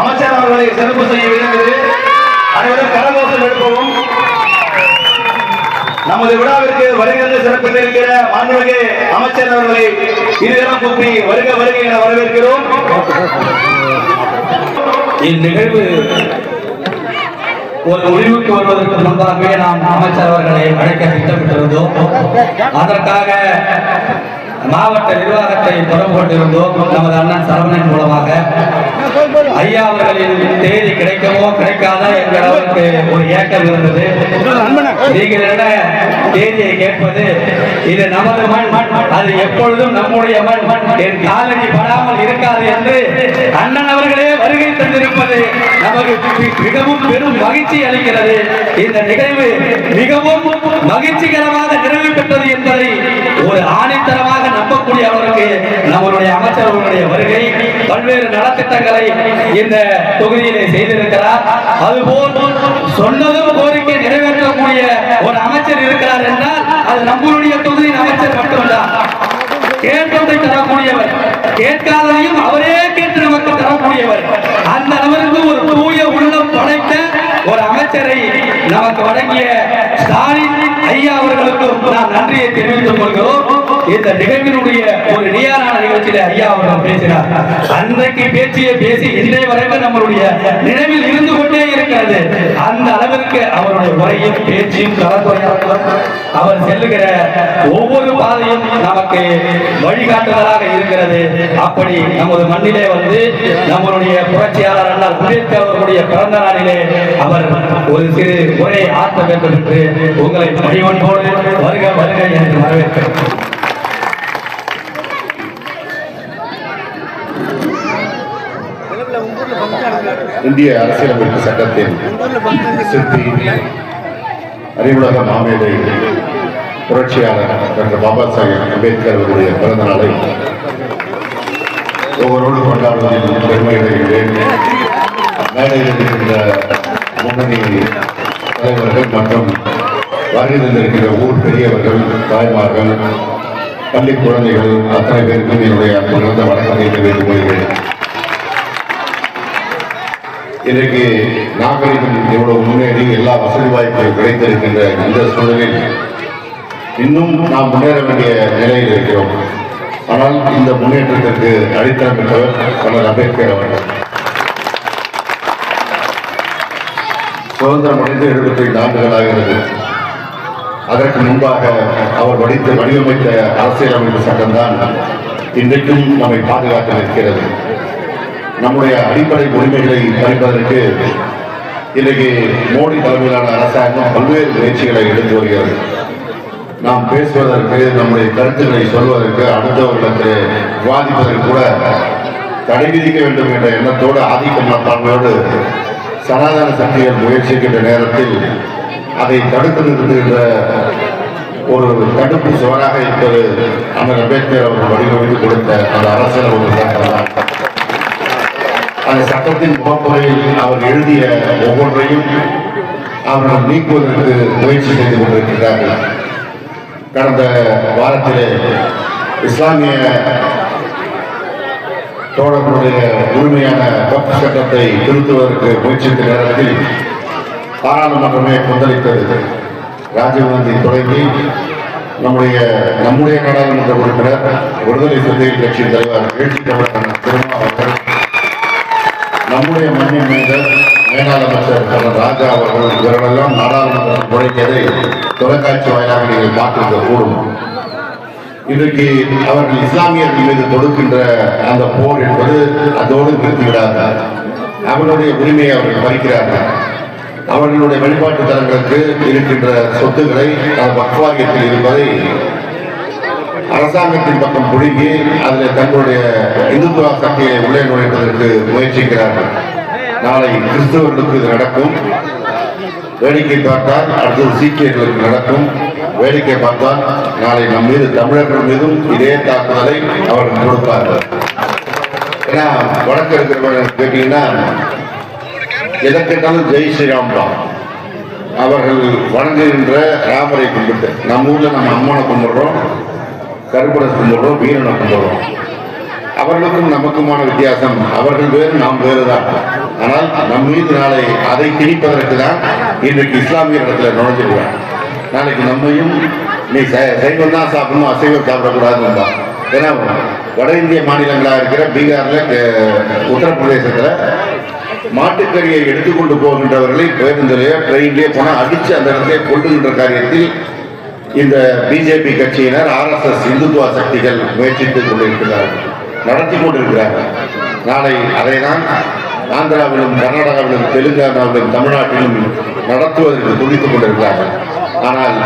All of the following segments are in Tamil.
அமைச்சர் அவர்களை சிறப்பு செய்ய விரும்புகிறது அனைவரும் கரகோஷம் எழுப்பவும் நமது விழாவிற்கு வருகிறது இருக்கிற மாண்புமிகு அமைச்சர் அவர்களை இருதரம் கூப்பி வருக வருக என வரவேற்கிறோம். இந்நிகழ்வு ஒரு முடிவுக்கு வருவதற்கு முன்பாகவே நாம் அமைச்சர் அவர்களை அழைக்க திட்டமிட்டிருந்தோம். அதற்காக மாவட்ட நிர்வாகத்தை தொடர்பு கொண்டிருந்தோம். நமது அண்ணன் சரவணன் மூலமாக. ஐயா அவர்களின் தேதி கிடைக்கவோ கிடைக்காதா என்ற அளவுக்கு ஒரு ஏக்கம் இருந்தது. நீங்கள் என்ன தேதியை கேட்பது இது நமது மண் அது எப்பொழுதும் நம்முடைய மண் என் காலடி படாமல் இருக்காது என்று அண்ணன் அவர்களே வருகை தந்திருப்பது நமக்கு மிகவும் பெரும் மகிழ்ச்சி அளிக்கிறது. இந்த நிகழ்வு மிகவும் மகிழ்ச்சிகரமாக நிறைவு பெற்றது என்பதை ஒரு ஆணைத்தரமாக நம்பக்கூடிய அவருக்கு நம்மளுடைய அமைச்சர் வருகை பல்வேறு நலத்திட்டங்களை இந்த தொகுதியிலே செய்திருக்கிறார். அதுபோல் சொன்னதும் கோரிக்கை நிறைவேற்றக்கூடிய ஒரு அமைச்சர் இருக்கிறார் என்றால் அது நம்மளுடைய தொகுதியின் அமைச்சர் மட்டும்தான். கேட்டதை தரக்கூடியவர் கேட்காததையும் அவரே கேட்டு நமக்கு தரக்கூடியவர். அந்த அளவிற்கு ஒரு தூய உள்ளம் படைத்த ஒரு அமைச்சரை நமக்கு வழங்கிய ஸ்டாலின் ஐயா அவர்களுக்கும் நாம் நன்றியை தெரிவித்துக் கொள்கிறோம். இந்த நிகழ்வினுடைய ஒரு நியாரான நிகழ்ச்சியில ஐயா அவர்கள் பேசினார். அன்றைக்கு பேச்சியை பேசி இன்றைய வரைக்கும் நம்மளுடைய நினைவில் இருந்து கொண்டே இருக்கிறது. அந்த அளவிற்கு அவருடைய உரையும் பேச்சும் கலந்துரையாடலும் அவர் செல்லுகிற ஒவ்வொரு பாதையும் நமக்கு வழிகாட்டுதலாக இருக்கிறது. அப்படி நமது மண்ணிலே வந்து நம்மளுடைய புரட்சியாளர் அண்ணா அம்பேத்கர் அவர்களுடைய பிறந்த நாளிலே அவர் ஒரு சிறு உரையை ஆற்ற வேண்டும் என்று உங்களை பணிவன்போடு வருக வருக என்று வரவேற்கிறேன். இந்திய அரசியலமைப்பு சட்டத்தின் சித்தி அறிவுலக மாமேதை புரட்சியாளர் டாக்டர் பாபா சாஹேப் அம்பேத்கர் அவருடைய பிறந்த நாளை ஒவ்வொருவரோடு கொண்டாடுவதில் பெருமை அடைகிறேன். மேடையில் இருக்கின்ற முன்னணி தலைவர்கள் மற்றும் வருகை தந்திருக்கிற ஊர் பெரியவர்கள் தாய்மார்கள் பள்ளி குழந்தைகள் அத்தனை பேருக்கும் என்னுடைய பிறந்த வணக்கத்தை தெரிவித்துக் கொள்கிறேன். இன்றைக்கு நாகரிகம் இவ்வளவு முன்னேறி எல்லா வசதி வாய்ப்புகள் கிடைத்திருக்கின்ற இந்த சூழலில் இன்னும் நாம் முன்னேற வேண்டிய நிலையில் இருக்கிறோம். ஆனால் இந்த முன்னேற்றத்திற்கு அடித்தளம் பெற்றவர் கலர் அம்பேத்கர் அவர்கள். சுதந்திரம் அடைந்து எழுபத்தைந்து ஆண்டுகள் ஆகிறது அதற்கு முன்பாக அவர் வடித்து வடிவமைத்த அரசியலமைப்பு சட்டம்தான் இன்றைக்கும் நம்மை பாதுகாத்து நிற்கிறது. நம்முடைய அடிப்படை உரிமைகளை பறிப்பதற்கு இன்றைக்கு மோடி தலைமையிலான அரசாங்கம் பல்வேறு முயற்சிகளை எடுத்து வருகிறது. நாம் பேசுவதற்கு நம்முடைய கருத்துக்களை சொல்வதற்கு அடுத்தவர்களுக்கு விவாதிப்பதற்கு கூட தடை விதிக்க வேண்டும் என்ற எண்ணத்தோடு ஆதிக்க மனப்பான்மையோடு சனாதன சக்திகள் முயற்சிக்கின்ற நேரத்தில் அதை தடுத்து நிறுத்துகின்ற ஒரு தடுப்பு சுவராக இருப்பது அண்ணன் அம்பேத்கர் அவர்கள் வடிவமைத்து கொடுத்த அந்த அரசியல் ஒரு சட்டம் தான் அந்த சட்டத்தின் முகப்புறையில் அவர் எழுதிய ஒவ்வொன்றையும் அவர்கள் நீக்குவதற்கு முயற்சி செய்து கொண்டிருக்கிறார்கள். கடந்த வாரத்திலே இஸ்லாமிய தோழர்களுடைய முழுமையான பக்தி சட்டத்தை திருத்துவதற்கு முயற்சித்த நேரத்தில் பாராளுமன்றமே கொந்தளித்தது. ராஜீவ்காந்தி தொடங்கி நம்முடைய நம்முடைய நாடாளுமன்ற உறுப்பினர் விடுதலை சிறுத்தைகள் கட்சியின் தலைவர் எழுச்சி தமிழர் திருமாவளவன் நம்முடைய மண்ணின் மீது மேலாள் அமைச்சர் ராஜா அவர்கள் இவர்களெல்லாம் நாடாளுமன்றம் நுழைந்ததை தொலைக்காட்சி வாயிலாக நீங்கள் பார்த்திருக்க கூடும். இன்றைக்கு அவர்கள் இஸ்லாமியர்கள் மீது தொடுக்கின்ற அந்த போர் என்பது அதோடு நிறுத்திவிடாது. அவர்களுடைய உரிமையை அவர்கள் பறிக்கிறார்கள் அவர்களுடைய வழிபாட்டு தலங்களுக்கு இருக்கின்ற சொத்துக்களை அந்த பக்வாரியத்தில் இருப்பதை அரசாங்கத்தின் பக்கம் புழுங்கி அதில் தங்களுடைய இந்துத்துவ சக்தியை உள்ளே நுழைப்பதற்கு முயற்சிக்கிறார்கள். நாளை கிறிஸ்தவர்களுக்கு இது நடக்கும். வேடிக்கை பார்த்தால் அடுத்தது சீக்கியர்களுக்கு நடக்கும். வேடிக்கை பார்த்தால் நாளை நம் மீது தமிழர்கள் மீதும் இதே தாக்குதலை அவர்கள் கொடுப்பார்கள் ஏன்னா வடக்கு இருக்கிறவர்கள் கேட்டீங்கன்னா எதை கேட்டாலும் ஜெய் ஸ்ரீராம் தான். அவர்கள் வணங்குகின்ற ராமரை கும்பிட்டு நம்ம ஊர்ல நம்ம அம்மனை கும்பிடுறோம். கருப்பரை கும்பிடுறோம் வீரனை கும்பிடுறோம் அவர்களுக்கும் நமக்குமான வித்தியாசம் அவர்கள் வேறு நாம் வேறுதான். ஆனால் நம் மீது நாளை அதை திணிப்பதற்கு தான் இன்றைக்கு இஸ்லாமிய இடத்துல நுழைஞ்சிருக்கிறார். நாளைக்கு நம்மையும் நீ சை- சைவம் தான் சாப்பிடணும் அசைவம் சாப்பிடக்கூடாதுன்னு தான் ஏன்னா வட இந்திய மாநிலங்களாக இருக்கிற பீகாரில் உத்தரப்பிரதேசத்தில் மாட்டுக்கறியை எடுத்துக்கொண்டு போகின்றவர்களை பேருந்திலேயோ ட்ரெயின்லேயே போனால் அடித்து அந்த இடத்துல கொள்ளுகின்ற காரியத்தில் இந்த பிஜேபி கட்சியினர் ஆர்எஸ்எஸ் இந்துத்துவ சக்திகள் முயற்சித்துக் கொண்டிருக்கிறார்கள் நடத்தி கொண்டிருக்கிறார்கள் நாளை அதை தான் ஆந்திராவிலும் கர்நாடகாவிலும் தெலுங்கானாவிலும் தமிழ்நாட்டிலும் நடத்துவதற்கு துடித்துக் கொண்டிருக்கிறார்கள். ஆனால்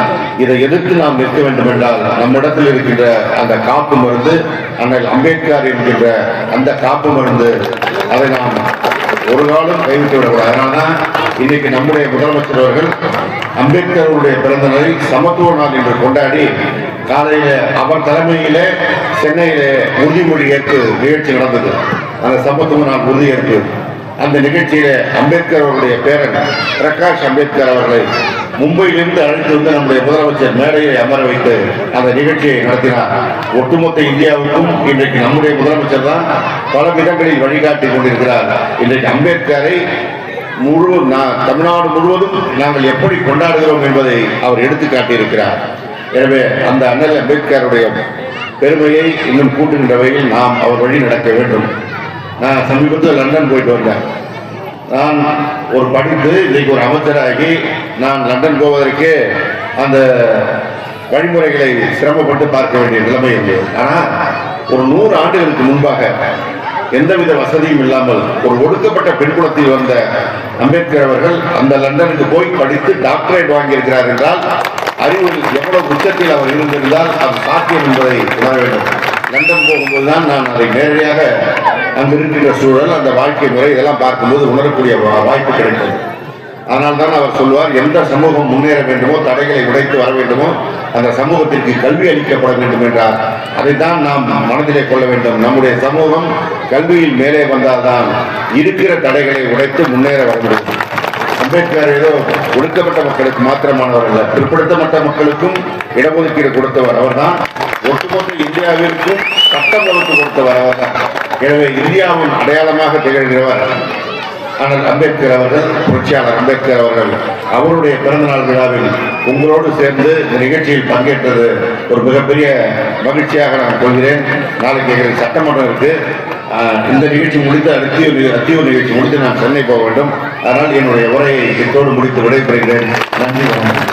இதை எதிர்த்து நாம் நிற்க வேண்டும் என்றால் நம்மிடத்தில் இருக்கின்ற அந்த காப்பு மருந்து அண்ணல் அம்பேத்கர் என்கின்ற அந்த காப்பு மருந்து அதை நாம் ஒரு காலம் கைவிட்டு விடக்கூடாது. அதனால்தான் இன்னைக்கு நம்முடைய முதலமைச்சர் அவர்கள் அம்பேத்கருடைய பிறந்த நாளில் சமத்துவ நாள் என்று கொண்டாடி காலையில அவர் தலைமையில சென்னையில உறுதிமொழி ஏற்பு நிகழ்ச்சி நடந்தது. அந்த சமத்துவ நாள் உறுதியேற்பு அந்த நிகழ்ச்சியில அம்பேத்கர் அவருடைய பேரன் பிரகாஷ் அம்பேத்கர் அவர்களை மும்பையிலிருந்து அழைத்து வந்து நம்முடைய முதலமைச்சர் மேடையை அமர வைத்து அந்த நிகழ்ச்சியை நடத்தினார். ஒட்டுமொத்த இந்தியாவுக்கும் இன்றைக்கு நம்முடைய முதலமைச்சர் தான் பல விதங்களில் வழிகாட்டி கொண்டிருக்கிறார். இன்றைக்கு அம்பேத்கரை முழு தமிழ்நாடு முழுவதும் நாங்கள் எப்படி கொண்டாடுகிறோம் என்பதை அவர் எடுத்து காட்டியிருக்கிறார். எனவே அந்த அண்ணல் அம்பேத்கருடைய பெருமையை இன்னும் கூட்டுகின்ற வகையில் நாம் அவர் வழி நடக்க வேண்டும். நான் சமீபத்தில் லண்டன் போயிட்டு வந்தேன். நான் ஒரு படித்து இன்றைக்கு ஒரு அமைச்சராகி நான் லண்டன் போவதற்கு அந்த வழிமுறைகளை சிரமப்பட்டு பார்க்க வேண்டிய நிலைமை இல்லை ஆனால் ஒரு நூறு ஆண்டுகளுக்கு முன்பாக எந்தவித வசதியும் இல்லாமல் ஒரு ஒடுக்கப்பட்ட பெண் குலத்தில் வந்த அம்பேத்கர் அவர்கள் அந்த லண்டனுக்கு போய் படித்து டாக்டரேட் வாங்கியிருக்கிறார் என்றால் அறிவில் எவ்வளவு உச்சத்தில் அவர் இருந்திருந்தால் அது சாத்தியம் என்பதை உணர வேண்டும். லண்டன் போகும்போதுதான் நான் அதை நேரடியாக அங்கு இருக்கின்ற சூழல் அந்த வாழ்க்கை முறை இதெல்லாம் பார்க்கும்போது உணரக்கூடிய வா- வாய்ப்பு கிடைத்தது. ஆனால் தான் அவர் சொல்வார் எந்த சமூகம் முன்னேற வேண்டுமோ தடைகளை உடைத்து வர வேண்டுமோ அந்த சமூகத்திற்கு கல்வி அளிக்கப்பட வேண்டும் என்றார். அதைத்தான் நாம் மனதிலே கொள்ள வேண்டும். நம்முடைய சமூகம் கல்வியில் மேலே வந்தால்தான் இருக்கிற தடைகளை உடைத்து முன்னேற வர முடியும். அம்பேத்கர் ஏதோ ஒடுக்கப்பட்ட மக்களுக்கு மாத்திரமானவர் அல்ல பிற்படுத்தப்பட்ட மக்களுக்கும் இடஒதுக்கீடு கொடுத்தவர் அவர்தான். ஒட்டுமொத்த இந்தியாவிற்கும் சட்டம் ஒழுங்கு கொடுத்தவர் அவர்தான். எனவே இந்தியாவின் அடையாளமாக திகழ்கிறவர். ஆனால் அம்பேத்கர் அவர்கள் புரட்சியாளர் அம்பேத்கர் அவர்கள் அவருடைய பிறந்தநாள் விழாவில் உங்களோடு சேர்ந்து இந்த நிகழ்ச்சியில் பங்கேற்றது ஒரு மிகப்பெரிய மகிழ்ச்சியாக நான் கொள்கிறேன். நாளைக்கு எங்களுக்கு சட்டமன்றம் இருக்கு. இந்த நிகழ்ச்சி முடித்து அத்திய அத்தியூர் நிகழ்ச்சி முடித்து நான் சென்னை போக வேண்டும். அதனால் என்னுடைய உரையை இத்தோடு முடித்து விடைபெறுகிறேன். நன்றி வணக்கம்.